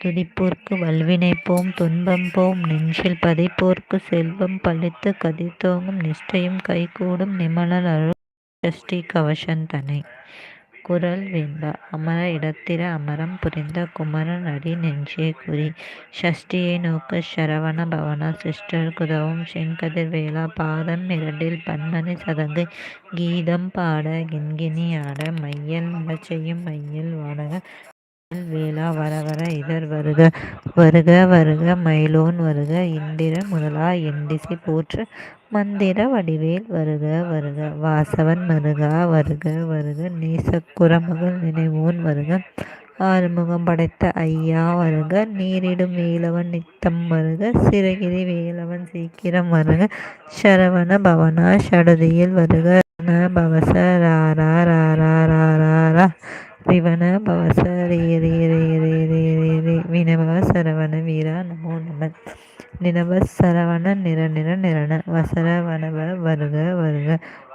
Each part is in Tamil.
துதிப்போர்க்கு வல்வினை போம் துன்பம் போம் நெஞ்சில் பதிப்போர்க்கு செல்வம் பழித்து கதித்தோங்கும் நிஷ்டையும் கைகூடும் நிமலர் அருள் சஷ்டி கவசந்தனை. குரல் குறள் அமர இடத்திர அமரம் புரிந்த குமரன் அடி நெஞ்சே குறி. சஷ்டியை நோக்க சரவண பவன சிஷ்டர்க்குதவும் செங்கதிர் வேளா பாதம் இரண்டில் பன்மணி சதங்கு. கீதம் பாட கிண்கிணி ஆட மையல் மிழச்செயும் மையல் வாடக வேளா வர வரவர இதர் வருக. வருக வருக மயிலோன் வருக. இந்திர முதலா எண்டிசை போற்று. மந்திர வடிவேல் வருக வருக. வாசவன் மருகா வருக வருக. நேசக்குரமகள் நினைவோன் வருக. ஆறுமுகம் படைத்த ஐயா வருக. நீரிடும் வேலவன் நித்தம் வருக. சிறகிரி வேலவன் சீக்கிரம் வருக. சரவண பவனா சடுதியில் வருக. பவச ராரா ராரா ரா ரிவண பவச ரீ வினவ சரவண வீரா நமோ நம. நினவ சரவண நிற நிற நிரண. வசரவணப வருக வருக.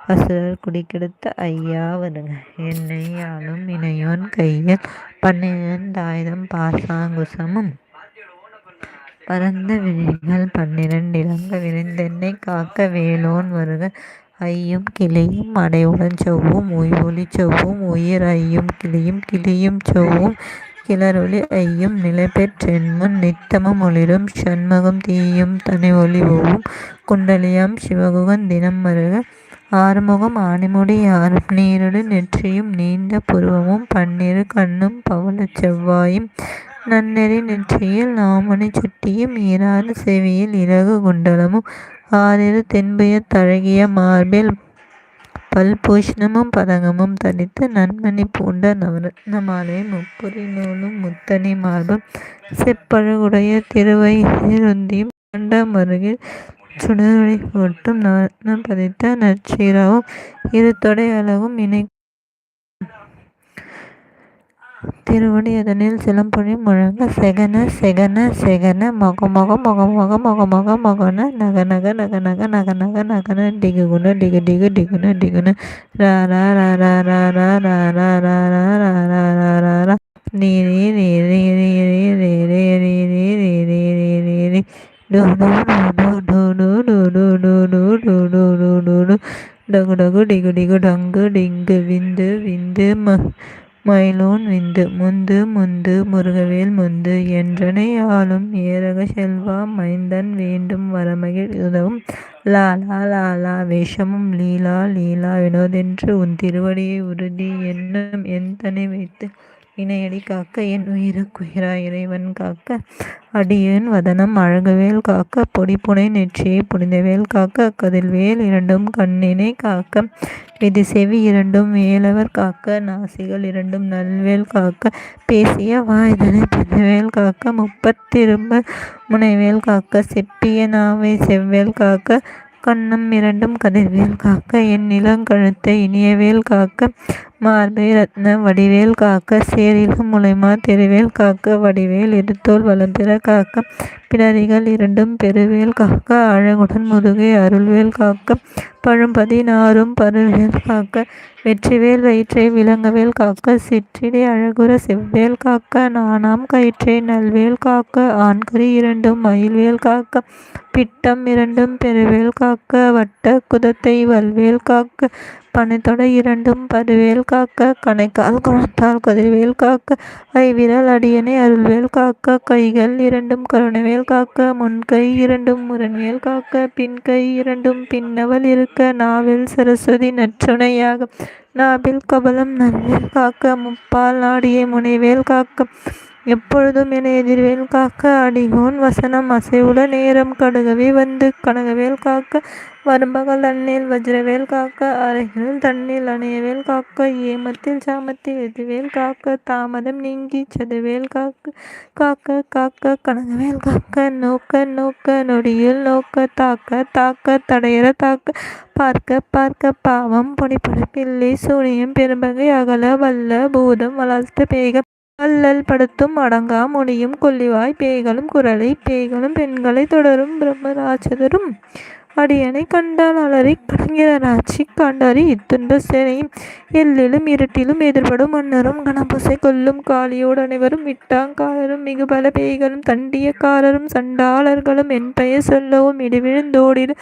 வசரர் குடிக்கெடுத்த ஐயா வருக. என்னை ஆளும் இணையோன் கையில் பன்னிரண்டாயிரம் பாசாங்குசமும். பரந்த விழிகள் பன்னிரண்டு இலங்க விரைந்தென்னைக் காக்க வேலோன் வருக. ஐயும் கிளியும் அடைவுடன் செவ்வும் உய்வொளிச் செவ்வும் உயிர் ஐயும் கிளியும் கிளியும் செவ்வும் கிளரொளி ஐயும் நிலைபெற்றென்முன் நித்தமும் ஒளிரும் சண்முகம் தீயும் ஒளி ஒவ்வும் குண்டலியாம் சிவகுகன் தினம் மருக ஆறுமுகம் ஆணிமுடி யாரும் நீறிடு நெற்றியும் நீண்ட புருவமும் பன்னிரு கண்ணும் பவளச் செவ்வாயும் நன்னெறி நெற்றியில் நாமணி சுட்டியும் ஈராறு செவியில் இறகு குண்டலமும் ஆறிரு தென்புய தழகிய மார்பில் பல்பூஷ்ணமும் பதங்கமும் தரித்து நன்மணி பூண்ட நவர நமாலே முப்புரி நூலும் முத்தனி மார்பும் செப்பழகுடைய திருவை திருந்தியும் கொண்ட அருகில் சுடருளை ஒட்டும் நவரத்னம் பதித்த நற்சீராவும் இரு தொடை அளவும் இணை திருவடி அதனில் சிலம்பொழி முழங்க செகன செகன செகன மொகமொக மொகமொக மொகமொக மொகன நக நக நக நகன டிகுகுண டிகுடிகு டிகுண டிகுண ராரா ராரா ராரா ராரா ராரா ராரா ராரா ரீ ரீ ரீ ரீ ரீ ரீ ரீ ரீ ரீ ரீ ரீ ரீ ரீ ரீ ரீ டு டு டு டு டு டு டு டு டு டு டு டு டு டகு டகு டிகு டிகு டங்கு டிங்கு விந்து விந்து ம மயிலோன் விந்து முந்து முந்து முருகவேல் முந்து என்றனை ஆளும் ஏரக செல்வா மைந்தன் வேண்டும் வரமகிழ் உதவும் லாலா லாலா வேஷமும் லீலா லீலா வினோதென்று உன் திருவடியை உறுதி என்னும் எந்தனை வைத்து இணையடி காக்க என் உயிருக்குயிராய் இறைவன் காக்க. அடியேன் வதனம் அழகுவேல் காக்க. பொடிப்புனை நெற்றியை புனிதவேல் காக்க. கதில்வேல் இரண்டும் கண்ணினை காக்க. விதிசெவி இரண்டும் வேலவர் காக்க. நாசிகள் இரண்டும் நல்வேல் காக்க. பேசிய வாய்தனை பதவேல் காக்க. முப்பத்திரும்ப முனைவேல் காக்க. செப்பிய நாவை செவ்வேல் காக்க. கண்ணம் இரண்டும் கதிர்வேல் காக்க. என் நிலங்கழுத்தை இனியவேல் காக்க. மார்பை ரத்ன வடிவேல் காக்க சேரில் முலைமா திருவேல் காக்க வடிவேல் இருத்தோல் வலம்பெற காக்க பிடரிகள் இரண்டும் பெருவேல் காக்க அழகுடன் முதுகை அருள்வேல் காக்க பழும்பதி நாறும் பருவேல் காக்க வெற்றிவேல் வயிற்றை விளங்கவேல் காக்க சிற்றிடை அழகுற செவ்வேல் காக்க நாணாம் கயிற்றை நல்வேல் காக்க ஆண்கரி இரண்டும் மயில்வேல் காக்க பிட்டம் இரண்டும் பெருவேல் காக்க வட்ட குதத்தை வல்வேல் காக்க பனைத்தொடை இரண்டும் பருவேல் காக்க கணைக்கால் குணத்தால் கதிர்வேல் காக்க ஐவிரல் அடியனை அருள்வேல் காக்க கைகள் இரண்டும் கருணைவேல் காக்க முன்கை இரண்டும் முரண்வேல் காக்க பின்கை இரண்டும் பின்னவல் இருக்க நாவில் சரஸ்வதி நற்றுணையாக. நாவில் கபலம் நல்வேல் காக்க முப்பால் நாடியை முனைவேல் காக்க எப்பொழுதும் என எதிர்வேல் காக்க அடிகோன் வசனம் அசைவுட நேரம் கடுகவே வந்து கனகவேல் காக்க வரும்பகல் அண்ணில் வஜ்ரவேல் காக்க அறைகளில் தண்ணில் அணையவேல் காக்க ஏமத்தில் சாமத்தில் எதிர்வேல் காக்க தாமதம் நீங்கி சதுவேல் காக்க காக்க காக்க கனகவேல் காக்க நோக்க நோக்க நொடியில் நோக்க தாக்க தாக்க தடையற தாக்க பார்க்க பார்க்க பாவம் பொடிப்பட பிள்ளை சூனியம் பெரும்பகை அகல வல்ல பூதம் வளர்த்த பேக அல்லல் படுத்தும் அடங்கா முடியும் கொல்லிவாய் பேய்களும் குரலை பேய்களும் பெண்களை தொடரும் பிரம்மராட்சதரும் அடியனை கண்டால் அலறி கலங்கிறாராட்சி காண்டாரி இத்துன்ப சேனையும் எல்லிலும் இருட்டிலும் எதிர்படும் மன்னரும் கணபுசை கொல்லும் காளியோடு அனைவரும் விட்டாங்காரரும் மிகு பல பேய்களும் தண்டியக்காரரும் சண்டாளர்களும் என் பெயர் சொல்லவும் இடிவிழுந்தோடிடு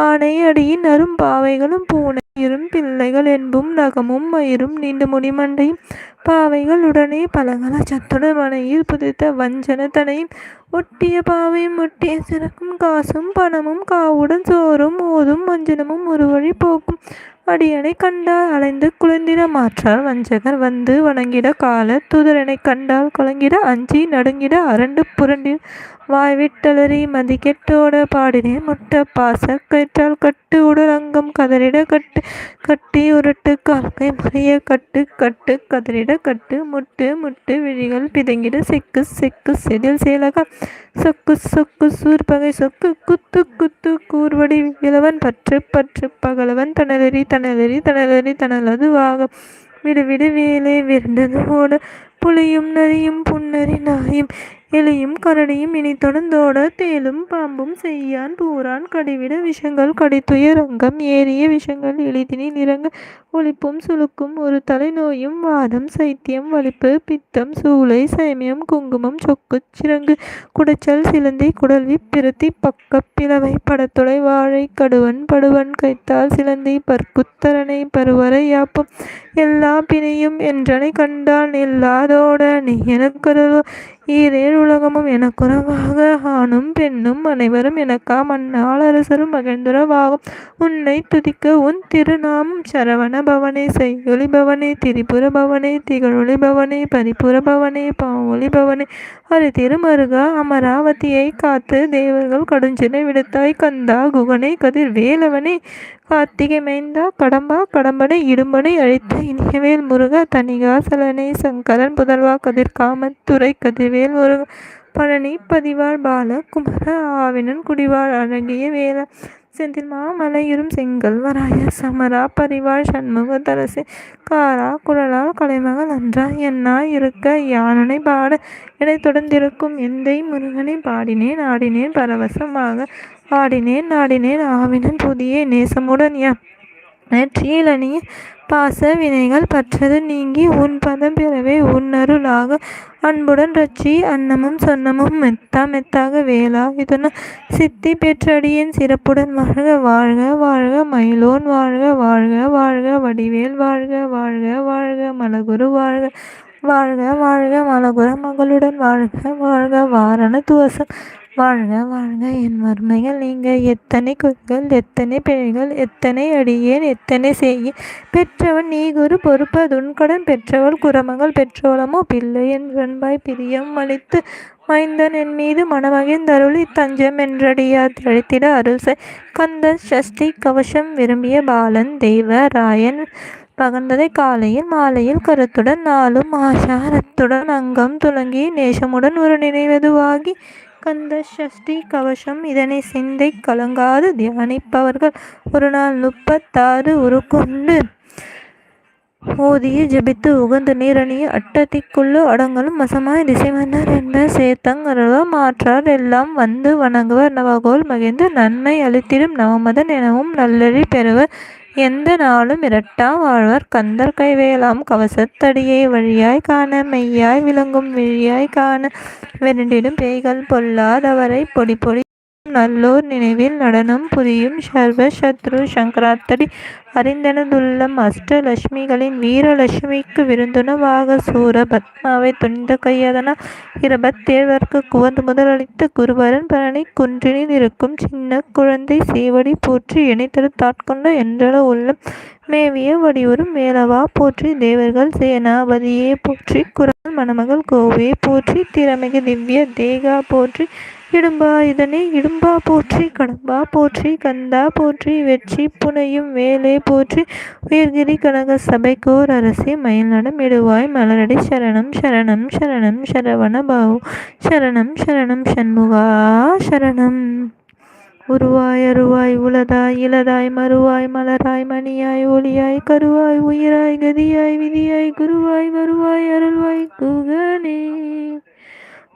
ஆனை அடியின் அரும் பாவைகளும் பூனையிரும் பிள்ளைகள் என்பும் நகமும் மயிரும் நீண்ட முடிமண்டையும் பாவைகள் உடனே பலகல சத்துடன் மனையில் புதித்த வஞ்சனத்தனையும் ஒட்டிய பாவையும் ஒட்டிய சிறக்கும் காசும் பணமும் காவுடன் சோறும் ஓதும் வஞ்சனமும் ஒரு வழி போக்கும். அடியனை கண்டால் அலைந்து குளிர்ந்திட மாற்றால் வஞ்சகர் வந்து வணங்கிட கால துதரனை கண்டால் கலங்கிட அஞ்சி நடுங்கிட அரண்டு புரண்டிட வாய் விட்டலறி மதி கெட்டோட பாடினேன். முட்ட பாச கயிற்றால் கட்டு உடலங்கம் கதறிட கட்டு கட்டி உருட்டு கால்கை முறைய கட்டு கட்டு கதறிட கட்டு முட்டு முட்டு விழிகள் பிதங்கிட செக்கு செக்கு செதில் சேலகம் சொக்கு சொக்கு சூர்பகை சொக்கு குத்து குத்து கூர்வடி இளவன் பற்று பற்று பகலவன் தனலறி தனலறி தனலறி தனலது வாகம் விடு விடு வேலை விருந்தது ஓட புலியும் நரியும் புன்னரி நாயும் எலியும் கரடியும் இனி தொடர்ந்தோட தேலும் பாம்பும் செய்யான் பூரான் கடிவிட விஷங்கள் கடித்துயர் அங்கம். ஏறிய விஷங்கள் எளிதினில் இறங்க ஒளிப்பும் சுழுக்கும் ஒரு தலைநோயும் வாதம் சைத்தியம் வலிப்பு பித்தம் சூளை சைமியம் குங்குமம் சொக்கு சிறங்கு குடைச்சல் சிலந்தி குடல்வி பிரத்தி பக்க பிளவை படத்துளை வாழை கடுவன் படுவன் கைத்தால் சிலந்தி பற்குத்தரனை பருவரை யாப்பும் எல்லா பிணையும் என்றனை கண்டால் இல்லாதோட நீ எனக்கருளோ. ஈரேழ் உலகமும் எனக்குறவாக ஆணும் பெண்ணும் அனைவரும் எனக்கா மன்னால் அரசரும் மகிழ்ந்துறவாகும் உன்னை துதிக்க உன் திருநாமம் சரவண பவனே செய்யொலி பவனே திரிபுர பவனே திகழொளி பவனே பரிபுர பவனே பாவொளி பவனே ஹரி திருமருகா அமராவதியை காத்து தேவர்கள் கடுஞ்சினை விடுத்தாய் கந்தா குகனை கதிர் வேலவனே. கார்த்திகை மைந்தா கடம்பா கடம்பனை இடும்பனை அழைத்த இனியவேல் முருக தனிகாசலனை சங்கரன் புதல்வா கதிர் காமத்துறை கதிர்வேல் முருக. பழனி பதிவாள் பால குமர ஆவினன் குடிவாள் அழகிய வேல. செந்தில் மாமலையுறும் செங்கல் வராய சமரா பரிவாள் சண்முக தரசே காரா குழலால் கலைமகள் அன்றா என்னா இருக்க? யானனை பாட என தொடர்ந்திருக்கும் எந்தை முருகனை பாடினேன் ஆடினேன் பரவசமாக. ஆடினேன் நாடினேன் ஆவினன் புதிய நேசமுடன் யா. நெற்றியிலணிய பாச வினைகள் பற்றது நீங்கி உன் பதம் பிறவே உன்னருளாக அன்புடன் ரச்சி அன்னமும் சொன்னமும் மெத்தா மெத்தாக வேளா. இதன சித்தி பெற்றடியின் சிறப்புடன் வாழ்க வாழ்க வாழ்க மயிலோன் வாழ்க வாழ்க வாழ்க வடிவேல் வாழ்க வாழ்க வாழ்க மலகுரு வாழ்க வாழ்க வாழ்க மலகுர மகளுடன் வாழ்க வாழ்க வாரண துவசம். வாழ்க வாழ்க என் வறுமைகள் நீங்கள் எத்தனை குறுகள் எத்தனை பிழைகள் எத்தனை அடியேன் எத்தனை செய்ய பெற்றவன் நீ குரு பொறுப்பதுன்கடன் பெற்றவள் குரமகள் பெற்றோளமோ பிள்ளை என்றன்பாய் பிரியம் அளித்து மைந்தன் என் மீது மனமகிழ்ந்தருளி தஞ்சம் என்றடியா தழித்திட அருள் செய் கந்த சஷ்டி கவசம் விரும்பிய பாலன் தெய்வ ராயன். பகர்ந்ததை காலையில் மாலையில் கருத்துடன் நாளும் ஆசாரத்துடன் அங்கம் துலங்கி நேசமுடன் ஒரு நினைவதுவாகி கந்த சஷ்டி கவசம் இதனை சிந்தை கலங்காது தியானிப்பவர்கள். ஒரு நாள் முப்பத்தாறு உருக்கொண்டு ஓதிய ஜபித்து உகந்து நீரணிய அட்டத்திக்குள்ளு அடங்கலும் வசமாய் திசைமன்னர் என்ப சேத்தங்கரோ மாற்றார். எல்லாம் வந்து வணங்குவர் நவகோல் மகிழ்ந்து நன்மை அளித்திடும் நவமதன் எனவும் நல்லறி பெறுவர். எந்த நாளும் இரட்டா வாழ்வர். கந்தர் கைவேலாம் கவசத்தடியை வழியாய் காண மெய்யாய் விளங்கும் விழியாய் காண. வெரண்டிடும் பேய்கள் பொல்லாதவரை பொடி பொடி நல்லோர் நினைவில் நடனம் புரியும் சர்வ சத்ரு சங்கராத்தடி அறிந்தனதுள்ளம் அஷ்டலட்சுமிகளின் வீரலட்சுமிக்கு விருந்துணவாக சூர பத்மாவை துணிந்த கையதனால் இருபத்தேழ்வர்க்கு குவந்து முதலளித்த குருவரன் பழனி குன்றினில் இருக்கும் சின்ன குழந்தை சேவடி போற்றி இணைத்தரு தாட்கொண்ட என்றள உள்ளம் மேவிய வடிவரும் மேலவா போற்றி தேவர்கள் சேனாபதியே போற்றி குரல் மணமகள் கோவே போற்றி திறமிகு திவ்ய தேகா போற்றி இடும்பா இதனை இடும்பா போற்றி கடம்பா போற்றி கந்தா போற்றி வெற்றி புனையும் வேலே போற்றி. உயர்கிரி கனக சபைக்கோர் அரசி மயிலாடம் இடுவாய் மலரடி சரணம் சரணம் சரணம் சரவண பாவு. சரணம் சரணம் சண்முகா சரணம். உருவாய் அருவாய் உளதாய் இளதாய் மறுவாய் மலராய் மணியாய் ஒளியாய் கருவாய் உயிராய் கதியாய் விதியாய் குருவாய் வருவாய் அருள்வாய் குகனே.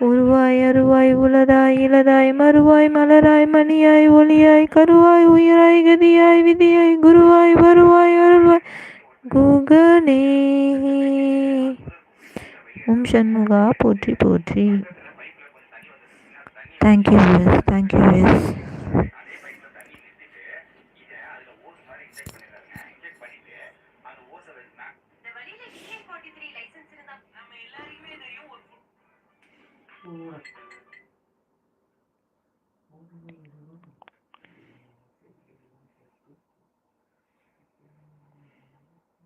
உருவாய் அருவாய் உளதாய் இளதாய் மறுவாய் மலராய் மணியாய் ஒளியாய் கருவாய் உயிராய் கதியாய் விதியாய் குருவாய் வருவாய் அருள்வாய். குகனே. ஓம் சண்முகா போற்றி போற்றி. Thank you yes thank you yes